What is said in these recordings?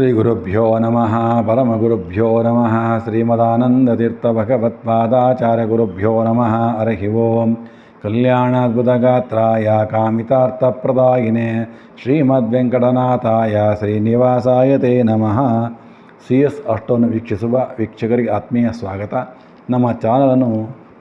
ಶ್ರೀ ಗುರುಭ್ಯೋ ನಮಃ ಪರಮಗುರುಭ್ಯೋ ನಮಃ ಶ್ರೀಮದಾನಂದತೀರ್ಥ ಭಗವತ್ಪಾದಾಚಾರ್ಯ ಗುರುಭ್ಯೋ ನಮಃ ಅರ್ಹಿ ಓಂ ಕಲ್ಯಾಣಾದ್ಭುತಗಾತ್ರಾಯ ಕಾಮಿತಾರ್ಥಪ್ರದಾಯಿನೇ ಶ್ರೀಮದ್ವೆಂಕಟನಾಥಾಯ ಶ್ರೀನಿವಾಸಾಯ ತೇ ನಮಃ ಸಿ ಎಸ್ ಅಷ್ಟವನ್ನು ವೀಕ್ಷಿಸುವ ವೀಕ್ಷಕರಿಗೆ ಆತ್ಮೀಯ ಸ್ವಾಗತ. ನಮ್ಮ ಚಾನಲನ್ನು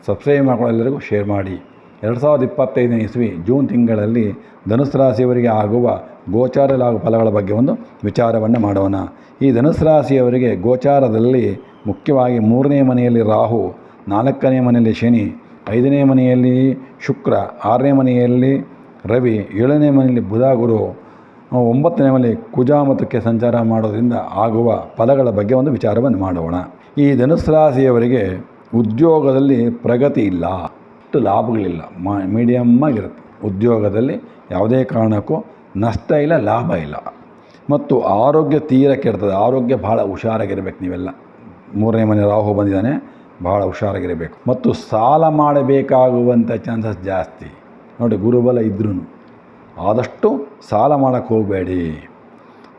ಸಬ್ಸ್ಕ್ರೈಬ್ ಮಾಡಿಕೊಳ್ಳೆಲ್ಲರಿಗೂ ಶೇರ್ ಮಾಡಿ. ಎರಡು ಸಾವಿರದ ಇಪ್ಪತ್ತೈದನೇ ಇಸ್ವಿ ಜೂನ್ ತಿಂಗಳಲ್ಲಿ ಧನುಸ್ ರಾಶಿಯವರಿಗೆ ಆಗುವ ಗೋಚಾರಲಾಗುವ ಫಲಗಳ ಬಗ್ಗೆ ಒಂದು ವಿಚಾರವನ್ನು ಮಾಡೋಣ. ಈ ಧನುಸ್ ರಾಶಿಯವರಿಗೆ ಗೋಚಾರದಲ್ಲಿ ಮುಖ್ಯವಾಗಿ ಮೂರನೇ ಮನೆಯಲ್ಲಿ ರಾಹು, ನಾಲ್ಕನೇ ಮನೆಯಲ್ಲಿ ಶನಿ, ಐದನೇ ಮನೆಯಲ್ಲಿ ಶುಕ್ರ, ಆರನೇ ಮನೆಯಲ್ಲಿ ರವಿ, ಏಳನೇ ಮನೆಯಲ್ಲಿ ಬುಧ ಗುರು, ಒಂಬತ್ತನೇ ಮನೆಯಲ್ಲಿ ಕುಜ ಮತ್ತು ಸಂಚಾರ ಮಾಡೋದರಿಂದ ಆಗುವ ಫಲಗಳ ಬಗ್ಗೆ ಒಂದು ವಿಚಾರವನ್ನು ಮಾಡೋಣ. ಈ ಧನುಸ್ ರಾಶಿಯವರಿಗೆ ಉದ್ಯೋಗದಲ್ಲಿ ಪ್ರಗತಿ ಇಲ್ಲ. ಅಷ್ಟು ಲಾಭಗಳಿಲ್ಲ. ಮ ಮೀಡಿಯಮ್ ಆಗಿರುತ್ತೆ. ಉದ್ಯೋಗದಲ್ಲಿ ಯಾವುದೇ ಕಾರಣಕ್ಕೂ ನಷ್ಟ ಇಲ್ಲ, ಲಾಭ ಇಲ್ಲ. ಮತ್ತು ಆರೋಗ್ಯ ತೀರ ಕೆಡ್ತದೆ. ಆರೋಗ್ಯ ಭಾಳ ಹುಷಾರಾಗಿರ್ಬೇಕು ನೀವೆಲ್ಲ. ಮೂರನೇ ಮನೆ ರಾಹು ಬಂದಿದ್ದಾನೆ ಭಾಳ ಹುಷಾರಾಗಿರಬೇಕು. ಮತ್ತು ಸಾಲ ಮಾಡಬೇಕಾಗುವಂಥ ಚಾನ್ಸಸ್ ಜಾಸ್ತಿ. ನೋಡಿ, ಗುರುಬಲ ಇದ್ರೂ ಆದಷ್ಟು ಸಾಲ ಮಾಡೋಕ್ಕೆ ಹೋಗಬೇಡಿ.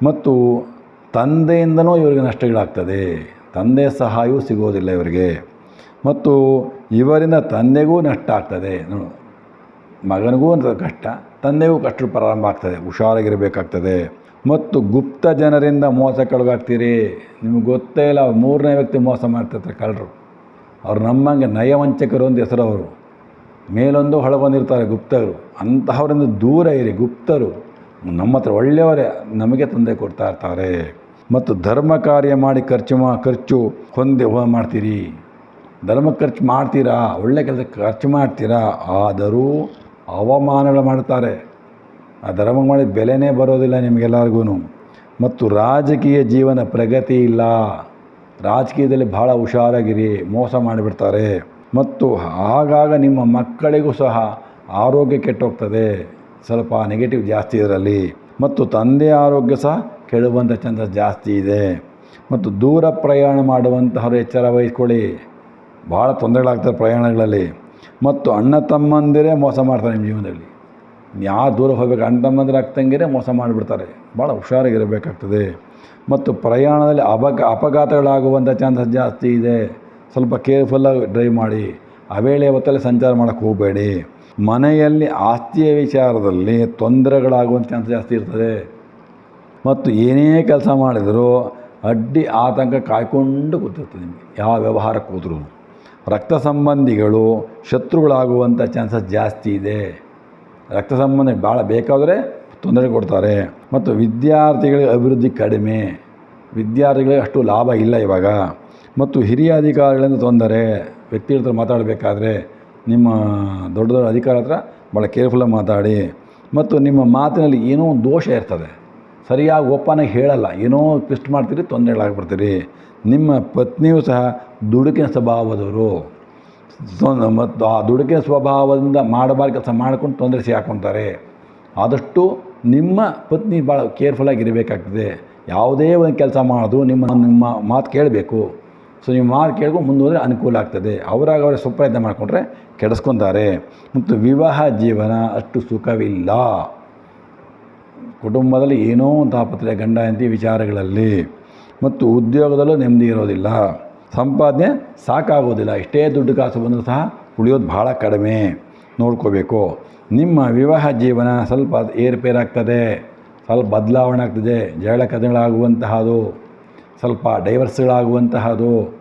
ಮತ್ತು ತಂದೆಯಿಂದನೂ ಇವರಿಗೆ ನಷ್ಟಗಳಾಗ್ತದೆ. ತಂದೆ ಸಹಾಯವೂ ಸಿಗೋದಿಲ್ಲ ಇವರಿಗೆ. ಮತ್ತು ಇವರಿಂದ ತಂದೆಗೂ ನಷ್ಟ ಆಗ್ತದೆ. ಮಗನಿಗೂ ಕಷ್ಟ, ತಂದೆಗೂ ಕಷ್ಟ ಪ್ರಾರಂಭ ಆಗ್ತದೆ, ಹುಷಾರಾಗಿರಬೇಕಾಗ್ತದೆ. ಮತ್ತು ಗುಪ್ತ ಜನರಿಂದ ಮೋಸಕ್ಕೊಳಗಾಗ್ತೀರಿ ನಿಮಗೆ ಗೊತ್ತೇ ಇಲ್ಲ ಮೂರನೇ ವ್ಯಕ್ತಿ ಮೋಸ ಮಾಡ್ತಿರ್ತಾರೆ ಕಳ್ಳರು. ಅವ್ರು ನಮ್ಮಂಗೆ ನಯವಂಚಕರು ಅಂತ ಹೆಸರು ಅವರು ಮೇಲೊಂದು ಹೊಳಗೊಂದಿರ್ತಾರೆ ಗುಪ್ತರು. ಅಂತಹವರಿಂದ ದೂರ ಇರಿ, ಗುಪ್ತರು. ನಮ್ಮ ಹತ್ರ ಒಳ್ಳೆಯವರೇ, ನಮಗೆ ತಂದೆ ಕೊಡ್ತಾ ಇರ್ತಾರೆ. ಮತ್ತು ಧರ್ಮ ಕಾರ್ಯ ಮಾಡಿ ಖರ್ಚು ಮಾ, ಖರ್ಚು ಹೊಂದಿ ಮಾಡ್ತೀರಿ. ಧರ್ಮ ಖರ್ಚು ಮಾಡ್ತೀರಾ, ಒಳ್ಳೆ ಕೆಲಸ ಖರ್ಚು ಮಾಡ್ತೀರಾ, ಆದರೂ ಅವಮಾನಗಳು ಮಾಡ್ತಾರೆ ಆ ಧರ್ಮ ಮಾಡಿದ ಬೆಲೆನೇ ಬರೋದಿಲ್ಲ ನಿಮಗೆಲ್ಲರಿಗೂ ಮತ್ತು ರಾಜಕೀಯ ಜೀವನ ಪ್ರಗತಿ ಇಲ್ಲ. ರಾಜಕೀಯದಲ್ಲಿ ಭಾಳ ಹುಷಾರಾಗಿರಿ, ಮೋಸ ಮಾಡಿಬಿಡ್ತಾರೆ. ಮತ್ತು ಆಗಾಗ ನಿಮ್ಮ ಮಕ್ಕಳಿಗೂ ಸಹ ಆರೋಗ್ಯ ಕೆಟ್ಟೋಗ್ತದೆ. ಸ್ವಲ್ಪ ನೆಗೆಟಿವ್ ಜಾಸ್ತಿ ಇದರಲ್ಲಿ. ಮತ್ತು ತಂದೆ ಆರೋಗ್ಯ ಸಹ ಕೆಡುವಂಥ ಚಂದ ಜಾಸ್ತಿ ಇದೆ. ಮತ್ತು ದೂರ ಪ್ರಯಾಣ ಮಾಡುವಂತಹವರು ಎಚ್ಚರ ವಹಿಸ್ಕೊಳ್ಳಿ. ಭಾಳ ತೊಂದರೆಗಳಾಗ್ತದೆ ಪ್ರಯಾಣಗಳಲ್ಲಿ. ಮತ್ತು ಅಣ್ಣ ತಮ್ಮಂದಿರೇ ಮೋಸ ಮಾಡ್ತಾರೆ ನಿಮ್ಮ ಜೀವನದಲ್ಲಿ. ಯಾರು ದೂರ ಹೋಗಬೇಕು, ಅಣ್ಣ ತಮ್ಮಂದಿರ ಅಕ್ಕಂಗಿರೇ ಮೋಸ ಮಾಡಿಬಿಡ್ತಾರೆ. ಭಾಳ ಹುಷಾರಾಗಿರಬೇಕಾಗ್ತದೆ. ಮತ್ತು ಪ್ರಯಾಣದಲ್ಲಿ ಅಪಘ, ಅಪಘಾತಗಳಾಗುವಂಥ ಚಾನ್ಸಸ್ ಜಾಸ್ತಿ ಇದೆ. ಸ್ವಲ್ಪ ಕೇರ್ಫುಲ್ಲಾಗಿ ಡ್ರೈವ್ ಮಾಡಿ. ಅವೇಳೆ ಹೊತ್ತಲ್ಲಿ ಸಂಚಾರ ಮಾಡೋಕ್ಕೆ ಹೋಗಬೇಡಿ. ಮನೆಯಲ್ಲಿ ಆಸ್ತಿಯ ವಿಚಾರದಲ್ಲಿ ತೊಂದರೆಗಳಾಗುವಂಥ ಚಾನ್ಸ್ ಜಾಸ್ತಿ ಇರ್ತದೆ. ಮತ್ತು ಏನೇ ಕೆಲಸ ಮಾಡಿದರೂ ಅಡ್ಡಿ, ಆತಂಕ ಕಾಯ್ಕೊಂಡು ಕೂತಿರ್ತದೆ ನಿಮಗೆ. ಯಾವ ವ್ಯವಹಾರಕ್ಕೆ ಹೋದ್ರೂ ರಕ್ತ ಸಂಬಂಧಿಗಳು ಶತ್ರುಗಳಾಗುವಂಥ ಚಾನ್ಸಸ್ ಜಾಸ್ತಿ ಇದೆ. ರಕ್ತ ಸಂಬಂಧ ಭಾಳ ಬೇಕಾದರೆ ತೊಂದರೆ ಕೊಡ್ತಾರೆ. ಮತ್ತು ವಿದ್ಯಾರ್ಥಿಗಳಿಗೆ ಅಭಿವೃದ್ಧಿ ಕಡಿಮೆ. ವಿದ್ಯಾರ್ಥಿಗಳಿಗೆ ಅಷ್ಟು ಲಾಭ ಇಲ್ಲ ಇವಾಗ. ಮತ್ತು ಹಿರಿಯ ಅಧಿಕಾರಿಗಳಿಂದ ತೊಂದರೆ. ವ್ಯಕ್ತಿಗಳ ಹತ್ರ ಮಾತಾಡಬೇಕಾದ್ರೆ ನಿಮ್ಮ ದೊಡ್ಡ ದೊಡ್ಡ ಅಧಿಕಾರ ಹತ್ರ ಭಾಳ ಕೇರ್ಫುಲ್ಲಾಗಿ ಮಾತಾಡಿ. ಮತ್ತು ನಿಮ್ಮ ಮಾತಿನಲ್ಲಿ ಏನೋ ಒಂದು ದೋಷ ಇರ್ತದೆ. ಸರಿಯಾಗಿ ಒಪ್ಪನಾಗಿ ಹೇಳಲ್ಲ. ಏನೋ ಟ್ವಿಸ್ಟ್ ಮಾಡ್ತೀರಿ ತೊಂದರೆಗಳಾಗ್ಬಿಡ್ತೀರಿ ನಿಮ್ಮ ಪತ್ನಿಯೂ ಸಹ ದುಡುಕಿನ ಸ್ವಭಾವದವರು. ಮತ್ತು ಆ ದುಡುಕಿನ ಸ್ವಭಾವದಿಂದ ಮಾಡಬಾರ್ದು ಕೆಲಸ ಮಾಡ್ಕೊಂಡು ತೊಂದರೆ ಸಿಗಾಕೊತಾರೆ ಆದಷ್ಟು ನಿಮ್ಮ ಪತ್ನಿ ಭಾಳ ಕೇರ್ಫುಲ್ಲಾಗಿ ಇರಬೇಕಾಗ್ತದೆ ಯಾವುದೇ ಒಂದು ಕೆಲಸ ಮಾಡೋದು ನಿಮ್ಮ ನಿಮ್ಮ ಮಾತು ಕೇಳಬೇಕು. ಸೊ ನೀವು ಮಾತು ಕೇಳ್ಕೊಂಡು ಮುಂದುವರೆ ಅನುಕೂಲ ಆಗ್ತದೆ. ಅವರಾಗ ಅವರ ಸ್ವಪ್ರಯತ್ನ ಮಾಡಿಕೊಂಡ್ರೆ ಕೆಡಿಸ್ಕೊತಾರೆ. ಮತ್ತು ವಿವಾಹ ಜೀವನ ಅಷ್ಟು ಸುಖವಿಲ್ಲ. ಕುಟುಂಬದಲ್ಲಿ ಏನೋ ತಾಪತ್ರೆ ಗಂಡ ಹೆಂಡತಿ ವಿಚಾರಗಳಲ್ಲಿ ಮತ್ತು ಉದ್ಯೋಗದಲ್ಲೂ ನೆಮ್ಮದಿ ಇರೋದಿಲ್ಲ. ಸಂಪಾದನೆ ಸಾಕಾಗೋದಿಲ್ಲ. ಇಷ್ಟೇ ದುಡ್ಡು ಕಾಸು ಬಂದರೂ ಸಹ ಉಳಿಯೋದು ಭಾಳ ಕಡಿಮೆ. ನೋಡ್ಕೋಬೇಕು. ನಿಮ್ಮ ವಿವಾಹ ಜೀವನ ಸ್ವಲ್ಪ ಏರುಪೇರಾಗ್ತದೆ. ಸ್ವಲ್ಪ ಬದಲಾವಣೆ ಆಗ್ತದೆ. ಜಗಳ ಕದಗಳಾಗುವಂತಹದು ಸ್ವಲ್ಪ ಡೈವರ್ಸ್ಗಳಾಗುವಂತಹದು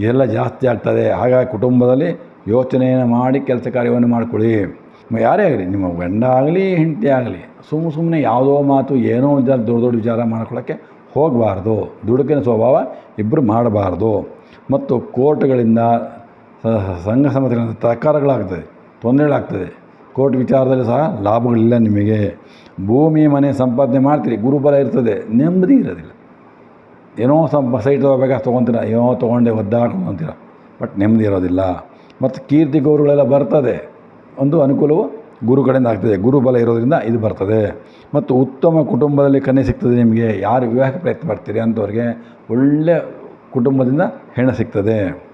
ಎಲ್ಲ ಜಾಸ್ತಿ ಆಗ್ತದೆ. ಹಾಗಾಗಿ ಕುಟುಂಬದಲ್ಲಿ ಯೋಚನೆಯನ್ನು ಮಾಡಿ ಕೆಲಸ ಕಾರ್ಯವನ್ನು ಮಾಡಿಕೊಳ್ಳಿ. ಯಾರೇ ಆಗಲಿ, ನಿಮ್ಮ ಗಂಡ ಆಗಲಿ, ಹೆಂಡತಿ ಆಗಲಿ ಸುಮ್ಮ ಸುಮ್ಮನೆ ಯಾವುದೋ ಮಾತು ಏನೋ ವಿಚಾರ, ದೊಡ್ಡ ದೊಡ್ಡ ವಿಚಾರ ಮಾಡ್ಕೊಳ್ಳೋಕ್ಕೆ ಹೋಗಬಾರ್ದು. ದುಡುಕಿನ ಸ್ವಭಾವ ಇಬ್ಬರು ಮಾಡಬಾರ್ದು. ಮತ್ತು ಕೋರ್ಟ್ಗಳಿಂದ ಸಂಘ ಸಂಸ್ಥೆಗಳಿಂದ ತಕರಾರುಗಳಾಗ್ತದೆ ತೊಂದರೆಗಳಾಗ್ತದೆ. ಕೋರ್ಟ್ ವಿಚಾರದಲ್ಲಿ ಸಹ ಲಾಭಗಳಿಲ್ಲ ನಿಮಗೆ. ಭೂಮಿ, ಮನೆ ಸಂಪಾದನೆ ಮಾಡ್ತೀರಿ, ಗುರುಬಲ ಇರ್ತದೆ, ನೆಮ್ಮದಿ ಇರೋದಿಲ್ಲ. ಏನೋ ಸಂಪ ಸೈಟ್ ತೊಗೋಬೇಕಾ ತೊಗೊತೀರ, ಏನೋ ತೊಗೊಂಡೆ ಒದ್ದಾಡ್ಕೊಂಡು ಅಂತೀರ ಬಟ್ ನೆಮ್ಮದಿ ಇರೋದಿಲ್ಲ. ಮತ್ತು ಕೀರ್ತಿ ಗೌರವಗಳೆಲ್ಲ ಬರ್ತದೆ. ಒಂದು ಅನುಕೂಲವು ಗುರು ಕಡೆಯಿಂದ ಆಗ್ತದೆ. ಗುರುಬಲ ಇರೋದ್ರಿಂದ ಇದು ಬರ್ತದೆ. ಮತ್ತು ಉತ್ತಮ ಕುಟುಂಬದಲ್ಲಿ ಕನ್ಯೆ ಸಿಗ್ತದೆ ನಿಮಗೆ. ಯಾರು ವಿವಾಹಕ್ಕೆ ಪ್ರಯತ್ನ ಪಡ್ತೀರಿ ಅಂಥವ್ರಿಗೆ ಒಳ್ಳೆಯ ಕುಟುಂಬದಿಂದ ಹೆಣ್ಣು ಸಿಗ್ತದೆ.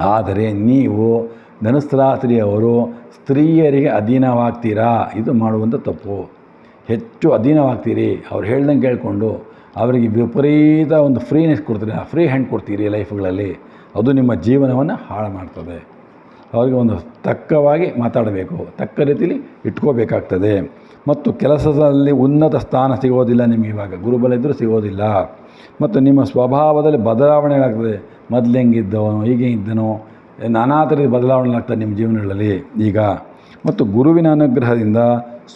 ಆದರೆ ನೀವು ಧನುಸ್ರಾತ್ರಿಯವರು ಸ್ತ್ರೀಯರಿಗೆ ಅಧೀನವಾಗ್ತೀರಾ? ಇದು ಮಾಡುವಂಥ ತಪ್ಪು. ಹೆಚ್ಚು ಅಧೀನವಾಗ್ತೀರಿ. ಅವ್ರು ಹೇಳ್ದಂಗೆ ಕೇಳಿಕೊಂಡು ಅವರಿಗೆ ವಿಪರೀತ ಒಂದು ಫ್ರೀನೆಸ್ ಕೊಡ್ತೀರಿ? ಫ್ರೀ ಹ್ಯಾಂಡ್ ಕೊಡ್ತೀರಿ ಲೈಫ್ಗಳಲ್ಲಿ. ಅದು ನಿಮ್ಮ ಜೀವನವನ್ನು ಹಾಳು ಮಾಡ್ತದೆ. ಅವರಿಗೆ ಒಂದು ತಕ್ಕವಾಗಿ ಮಾತಾಡಬೇಕು. ತಕ್ಕ ರೀತಿಯಲ್ಲಿ ಇಟ್ಕೋಬೇಕಾಗ್ತದೆ. ಮತ್ತು ಕೆಲಸದಲ್ಲಿ ಉನ್ನತ ಸ್ಥಾನ ಸಿಗೋದಿಲ್ಲ ನಿಮಗೆ ಇವಾಗ. ಗುರುಬಲ ಇದ್ದರೂ ಸಿಗೋದಿಲ್ಲ. ಮತ್ತು ನಿಮ್ಮ ಸ್ವಭಾವದಲ್ಲಿ ಬದಲಾವಣೆಗಳಾಗ್ತದೆ ಮೊದಲು ಹೆಂಗಿದ್ದವನು, ಹೀಗೆ ಇದ್ದನೋ, ನಾನಾ ಥರದ ಬದಲಾವಣೆಗಳಾಗ್ತದೆ ನಿಮ್ಮ ಜೀವನಗಳಲ್ಲಿ ಈಗ. ಮತ್ತು ಗುರುವಿನ ಅನುಗ್ರಹದಿಂದ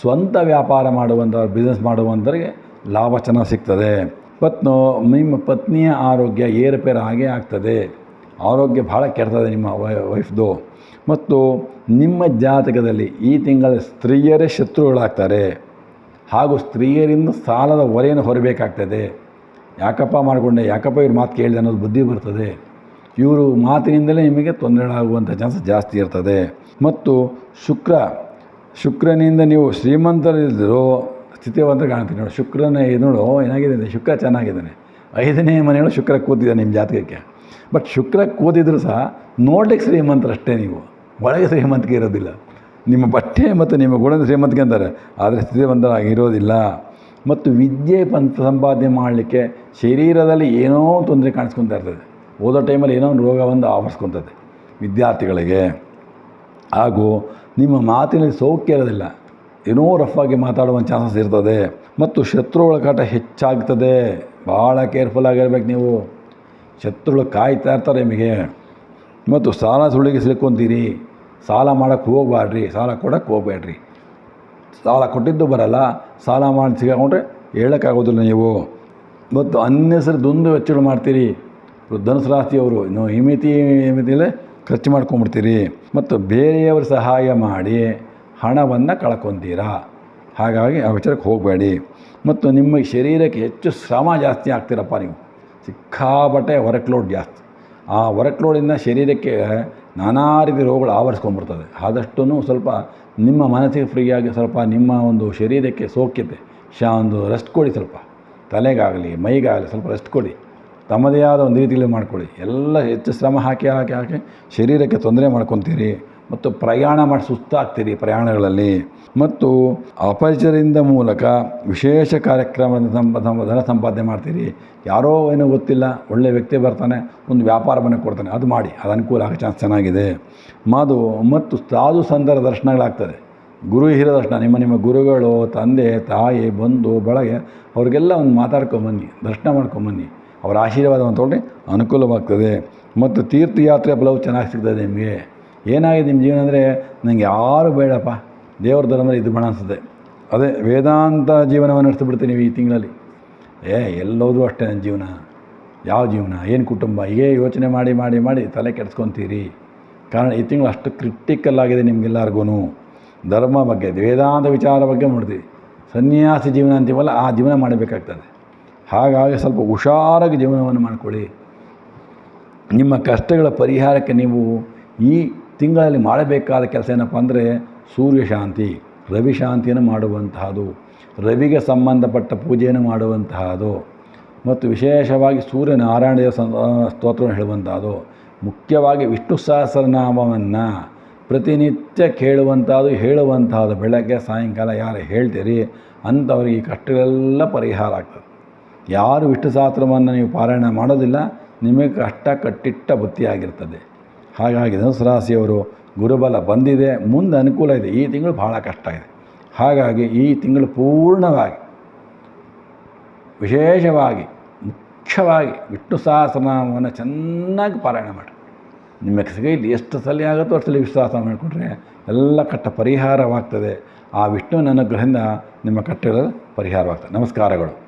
ಸ್ವಂತ ವ್ಯಾಪಾರ ಮಾಡುವಂಥವ್ರು ಬಿಸ್ನೆಸ್ ಮಾಡುವಂಥವ್ರಿಗೆ ಲಾಭ ಚೆನ್ನಾಗಿ ಸಿಗ್ತದೆ. ಮತ್ತು ನಿಮ್ಮ ಪತ್ನಿಯ ಆರೋಗ್ಯ ಏರುಪೇರು ಹಾಗೇ ಆಗ್ತದೆ. ಆರೋಗ್ಯ ಭಾಳ ಕೆಡ್ತದೆ ನಿಮ್ಮ ವೈಫ್ದು ಮತ್ತು ನಿಮ್ಮ ಜಾತಕದಲ್ಲಿ ಈ ತಿಂಗಳ ಸ್ತ್ರೀಯರೇ ಶತ್ರುಗಳಾಗ್ತಾರೆ. ಹಾಗೂ ಸ್ತ್ರೀಯರಿಂದ ಸಾಲದ ಹೊರೆಯನ್ನು ಹೊರಬೇಕಾಗ್ತದೆ. ಯಾಕಪ್ಪ ಮಾಡಿಕೊಂಡೆ? ಯಾಕಪ್ಪ ಇವ್ರ ಮಾತು ಕೇಳಿದೆ ಅನ್ನೋದು ಬುದ್ಧಿ ಬರ್ತದೆ. ಇವರು ಮಾತಿನಿಂದಲೇ ನಿಮಗೆ ತೊಂದರೆಗಳಾಗುವಂಥ ಚಾನ್ಸ್ ಜಾಸ್ತಿ ಇರ್ತದೆ. ಮತ್ತು ಶುಕ್ರ, ಶುಕ್ರನಿಂದ ನೀವು ಶ್ರೀಮಂತರಿದ್ದರೂ ಸ್ಥಿತಿವಂತ ಕಾಣ್ತೀನಿ ನೋಡು. ಶುಕ್ರನ ನೋಡು, ಏನಾಗಿದೆ ಅಂದರೆ ಶುಕ್ರ ಚೆನ್ನಾಗಿದ್ದಾನೆ. ಐದನೇ ಮನೆಯೊಳಗೆ ಶುಕ್ರ ಕೂತಿದ್ದಾನೆ ನಿಮ್ಮ ಜಾತಕಕ್ಕೆ. ಬಟ್ ಶುಕ್ರ ಕೂತಿದ್ರು ಸಹ ನೋಡ್ಲಿಕ್ಕೆ ಶ್ರೀಮಂತರಷ್ಟೇ ನೀವು. ಒಳಗೆ ಶ್ರೀಮಂತಿಕೆ ಇರೋದಿಲ್ಲ. ನಿಮ್ಮ ಬಟ್ಟೆ ಮತ್ತು ನಿಮ್ಮ ಗುಣದ ಶ್ರೀಮಂತಿಕೆ ಅಂತಾರೆ. ಆದರೆ ಸ್ಥಿತಿವಂತರಾಗಿರೋದಿಲ್ಲ ಮತ್ತು ವಿದ್ಯೆ ಪಂತ ಸಂಪಾದನೆ ಮಾಡಲಿಕ್ಕೆ ಶರೀರದಲ್ಲಿ ಏನೋ ತೊಂದರೆ ಕಾಣಿಸ್ಕೊತಾ ಇರ್ತದೆ. ಓದೋ ಟೈಮಲ್ಲಿ ಏನೋ ಒಂದು ರೋಗ ಒಂದು ಆವರಿಸ್ಕೊತದೆ ವಿದ್ಯಾರ್ಥಿಗಳಿಗೆ. ಹಾಗೂ ನಿಮ್ಮ ಮಾತಿನಲ್ಲಿ ಸೌಖ್ಯ ಇರೋದಿಲ್ಲ. ಏನೋ ರಫ್ ಆಗಿ ಮಾತಾಡುವ ಚಾನ್ಸಸ್ ಇರ್ತದೆ. ಮತ್ತು ಶತ್ರುಗಳ ಕಾಟ ಹೆಚ್ಚಾಗ್ತದೆ. ಭಾಳ ಕೇರ್ಫುಲ್ ಆಗಿರ್ಬೇಕು ನೀವು. ಶತ್ರುಗಳು ಕಾಯ್ತಾ ಇರ್ತಾರೆ ನಿಮಗೆ. ಮತ್ತು ಸಾಲ ಸುಳಿಗೆ ಸಿಲ್ಕೊಂತೀರಿ ಸಾಲ ಮಾಡೋಕ್ಕೆ ಹೋಗಬಾರ್ರಿ ಸಾಲ ಕೊಡೋಕ್ಕೆ ಹೋಗಬೇಡ್ರಿ ಸಾಲ ಕೊಟ್ಟಿದ್ದು ಬರಲ್ಲ, ಸಾಲ ಮಾಡಿ ಸಿಗಾಕೊಂಡ್ರೆ ಹೇಳೋಕ್ಕಾಗೋದಿಲ್ಲ ನೀವು. ಮತ್ತು ಅನ್ನೆಸರು ದುಂದು ವೆಚ್ಚಗಳು ಮಾಡ್ತೀರಿ. ಧನುಸು ಅವರು ಇನ್ನು ಹಿಮಿತಿ ಹಿಮಿತಿಯಲ್ಲೇ ಖರ್ಚು ಮಾಡ್ಕೊಂಬಿಡ್ತೀರಿ. ಮತ್ತು ಬೇರೆಯವ್ರ ಸಹಾಯ ಮಾಡಿ ಹಣವನ್ನು ಕಳ್ಕೊತೀರಾ. ಹಾಗಾಗಿ ಆ ವಿಚಾರಕ್ಕೆ ಹೋಗಬೇಡಿ. ಮತ್ತು ನಿಮ್ಮ ಶರೀರಕ್ಕೆ ಹೆಚ್ಚು ಶ್ರಮ ಜಾಸ್ತಿ ಆಗ್ತೀರಪ್ಪ ನೀವು. ಸಿಕ್ಕಾಬಟ್ಟೆ ವರ್ಕ್ ಲೋಡ್ ಜಾಸ್ತಿ. ಆ ವರ್ಕ್ಲೋಡಿಂದ ಶರೀರಕ್ಕೆ ನಾನಾ ರೀತಿ ರೋಗಗಳು ಆವರಿಸ್ಕೊಂಡ್ಬಿಡ್ತದೆ. ಆದಷ್ಟು ಸ್ವಲ್ಪ ನಿಮ್ಮ ಮನಸ್ಸಿಗೆ ಫ್ರೀಯಾಗಿ ಸ್ವಲ್ಪ ನಿಮ್ಮ ಒಂದು ಶರೀರಕ್ಕೆ ಸೌಖ್ಯತೆ, ಶಾ, ಒಂದು ರೆಸ್ಟ್ ಕೊಡಿ ಸ್ವಲ್ಪ. ತಲೆಗಾಗಲಿ, ಮೈಗಾಗಲಿ ಸ್ವಲ್ಪ ರೆಸ್ಟ್ ಕೊಡಿ. ತಮ್ಮದೇ ಆದ ಒಂದು ರೀತಿಯಲ್ಲಿ ಮಾಡ್ಕೊಳ್ಳಿ. ಎಲ್ಲ ಹೆಚ್ಚು ಶ್ರಮ ಹಾಕಿ ಹಾಕಿ ಹಾಕಿ ಶರೀರಕ್ಕೆ ತೊಂದರೆ ಮಾಡ್ಕೊತೀರಿ. ಮತ್ತು ಪ್ರಯಾಣ ಮಾಡಿ ಸುಸ್ತಾಗ್ತೀರಿ ಪ್ರಯಾಣಗಳಲ್ಲಿ. ಮತ್ತು ಅಪರಿಚಯದಿಂದ ಮೂಲಕ ವಿಶೇಷ ಕಾರ್ಯಕ್ರಮದ ಧನ ಸಂಪಾದನೆ ಮಾಡ್ತೀರಿ. ಯಾರೋ ಏನೋ ಗೊತ್ತಿಲ್ಲ ಒಳ್ಳೆಯ ವ್ಯಕ್ತಿ ಬರ್ತಾನೆ, ಒಂದು ವ್ಯಾಪಾರವನ್ನು ಕೊಡ್ತಾನೆ, ಅದು ಮಾಡಿ, ಅದು ಅನುಕೂಲ ಆಗೋ ಚಾನ್ಸ್ ಚೆನ್ನಾಗಿದೆ. ಮಾದು, ಮತ್ತು ಸಾಧು ಸಂದರ ದರ್ಶನಗಳಾಗ್ತದೆ. ಗುರು ಹಿರಿಯ ದರ್ಶನ, ನಿಮ್ಮ ನಿಮ್ಮ ಗುರುಗಳು, ತಂದೆ, ತಾಯಿ, ಬಂಧು, ಬಳಗೆ, ಅವ್ರಿಗೆಲ್ಲ ಒಂದು ಮಾತಾಡ್ಕೊಂಬನ್ನಿ ದರ್ಶನ ಮಾಡ್ಕೊಂಬನ್ನಿ ಅವರ ಆಶೀರ್ವಾದವನ್ನು ತೊಗೊಂಡು ಅನುಕೂಲವಾಗ್ತದೆ. ಮತ್ತು ತೀರ್ಥಯಾತ್ರೆ ಬಲವು ಚೆನ್ನಾಗಿ ಸಿಗ್ತದೆ ನಿಮಗೆ. ಏನಾಗಿದೆ ನಿಮ್ಮ ಜೀವನ ಅಂದರೆ ನನಗೆ ಯಾರು ಬೇಡಪ್ಪ. ದೇವ್ರ ಧರ್ಮ ಇದು ಬೇಡ ಅನಿಸುತ್ತೆ. ಅದೇ ವೇದಾಂತ ಜೀವನವನ್ನು ನಡೆಸಿಬಿಡ್ತೀನಿ ನೀವು ಈ ತಿಂಗಳಲ್ಲಿ. ಏ ಎಲ್ಲೋದು ಅಷ್ಟೇ ನನ್ನ ಜೀವನ. ಯಾವ ಜೀವನ? ಏನು ಕುಟುಂಬ? ಹೀಗೆ ಯೋಚನೆ ಮಾಡಿ ಮಾಡಿ ಮಾಡಿ ತಲೆ ಕೆಡ್ಸ್ಕೊತೀರಿ. ಕಾರಣ ಈ ತಿಂಗಳು ಅಷ್ಟು ಕ್ರಿಟಿಕಲ್ ಆಗಿದೆ ನಿಮಗೆಲ್ಲರಿಗೂ ಧರ್ಮ ಬಗ್ಗೆ, ವೇದಾಂತ ವಿಚಾರ ಬಗ್ಗೆ ಮಾಡ್ತೀವಿ ಸನ್ಯಾಸಿ ಜೀವನ ಅಂತೀವಲ್ಲ, ಆ ಜೀವನ ಮಾಡಬೇಕಾಗ್ತದೆ. ಹಾಗಾಗಿ ಸ್ವಲ್ಪ ಹುಷಾರಾಗಿ ಜೀವನವನ್ನು ಮಾಡಿಕೊಳ್ಳಿ. ನಿಮ್ಮ ಕಷ್ಟಗಳ ಪರಿಹಾರಕ್ಕೆ ನೀವು ಈ ತಿಂಗಳಲ್ಲಿ ಮಾಡಬೇಕಾದ ಕೆಲಸ ಏನಪ್ಪ ಅಂದರೆ ಸೂರ್ಯಶಾಂತಿ ರವಿಶಾಂತಿಯನ್ನು ಮಾಡುವಂತಹದು, ರವಿಗೆ ಸಂಬಂಧಪಟ್ಟ ಪೂಜೆಯನ್ನು ಮಾಡುವಂತಹದು, ಮತ್ತು ವಿಶೇಷವಾಗಿ ಸೂರ್ಯನಾರಾಯಣ ಸ್ತೋತ್ರವನ್ನು ಹೇಳುವಂಥದ್ದು ಮುಖ್ಯವಾಗಿ ವಿಷ್ಣು ಸಹಸ್ರನಾಮವನ್ನು ಪ್ರತಿನಿತ್ಯ ಕೇಳುವಂಥದ್ದು ಹೇಳುವಂತಹದ್ದು ಬೆಳಗ್ಗೆ, ಸಾಯಂಕಾಲ ಯಾರು ಹೇಳ್ತೀರಿ, ಅಂಥವ್ರಿಗೆ ಈ ಕಷ್ಟಗಳೆಲ್ಲ ಪರಿಹಾರ ಆಗ್ತದೆ. ಯಾರು ವಿಷ್ಣು ಸಹಸ್ರವನ್ನು ನೀವು ಪಾರಾಯಣ ಮಾಡೋದಿಲ್ಲ, ನಿಮಗೆ ಕಷ್ಟ ಕಟ್ಟಿಟ್ಟ ಬುತ್ತಿಯಾಗಿರ್ತದೆ ಹಾಗಾಗಿ ಧನುಸು ರಾಶಿಯವರು ಗುರುಬಲ ಬಂದಿದೆ, ಮುಂದೆ ಅನುಕೂಲ ಇದೆ. ಈ ತಿಂಗಳು ಭಾಳ ಕಷ್ಟ ಇದೆ. ಹಾಗಾಗಿ ಈ ತಿಂಗಳು ಪೂರ್ಣವಾಗಿ, ವಿಶೇಷವಾಗಿ, ಮುಖ್ಯವಾಗಿ ವಿಷ್ಣು ಸಹಸ್ರನಾಮವನ್ನು ಚೆನ್ನಾಗಿ ಪಾರಾಯಣ ಮಾಡಿ. ನಿಮ್ಮ ಕೈಲಿ ಎಷ್ಟು ಸಲ ಆಗುತ್ತೋ ಅಷ್ಟು ಸಲ ವಿಶ್ವಾಸ ಮಾಡಿಕೊಂಡ್ರೆ ಎಲ್ಲ ಕಟ್ಟ ಪರಿಹಾರವಾಗ್ತದೆ. ಆ ವಿಷ್ಣುವಿನ ಅನುಗ್ರಹದಿಂದ ನಿಮ್ಮ ಕಟ್ಟೆಗಳ ಪರಿಹಾರವಾಗ್ತದೆ. ನಮಸ್ಕಾರಗಳು.